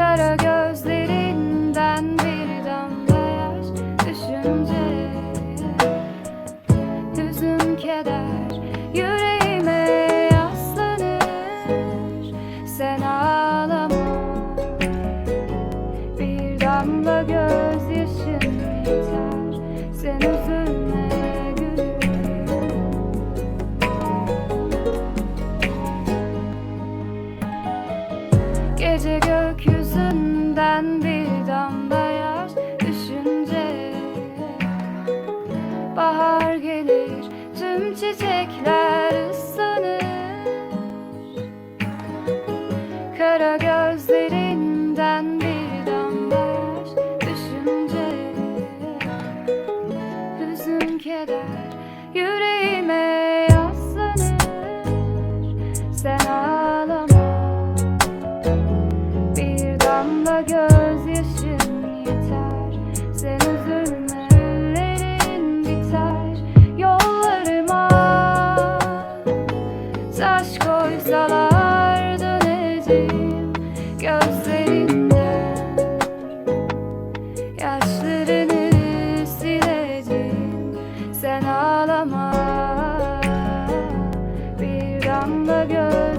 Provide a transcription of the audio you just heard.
Kara gözlerinden bir damla yaş düşünce. Hüzün keder yüreğime yaslanır. Sen Gece gökyüzünden bir damla yaş düşünce. Bahar gelir tüm çiçekler ıslanır. Kara gözlerinden bir damla yaş düşünce. Hüzün keder yüreğime Bana gözyaşın yeter. Sen üzülme biter. Yollarıma taş koysalar döneceğim Gözlerinde yaşlarını sileceğim. Sen ağlama bir damla göz